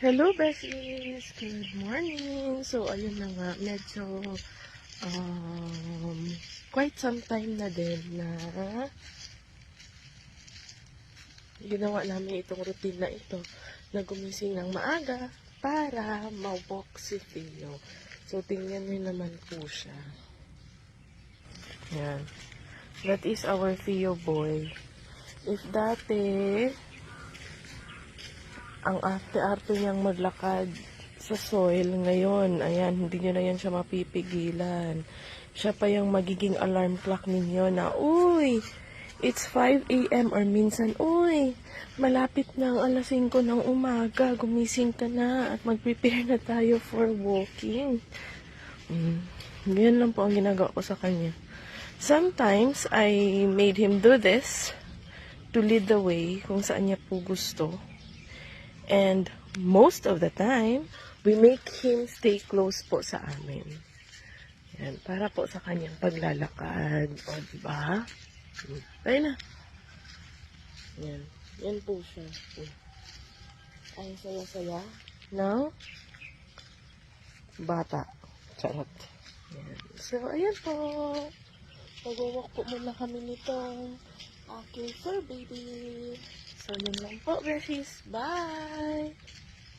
Hello, besties! Good morning! So, ayun na nga, medyo um, quite some time na din na ginawa namin itong routine na ito na gumising ng maaga para ma-walk si Theo. So, tingnan niyo naman po siya. Yan. That is our Theo boy. If dati, ang arte-arte niyang maglakad sa soil ngayon. Ayan, hindi niyo na yan siya mapipigilan. Siya pa yung magiging alarm clock ninyo na, Uy, it's 5 a.m. or minsan, Uy, malapit na ang alas 5 ng umaga. Gumising ka na at mag-prepare na tayo for walking. Mm. Ganyan lang po ang ginagawa ko sa kanya. Sometimes, I made him do this to lead the way kung saan niya po gusto. And most of the time, we make him stay close po sa amin. Yan, para po sa kanyang paglalakad. O, diba? Hmm. Tayo na. Yan. Yan po siya. Hmm. Ay, saya-saya. No? Bata. Charot. Yan. So, ayan po. Magwawak po muna kami nitong aking fur baby. So, yun lang po. Bye!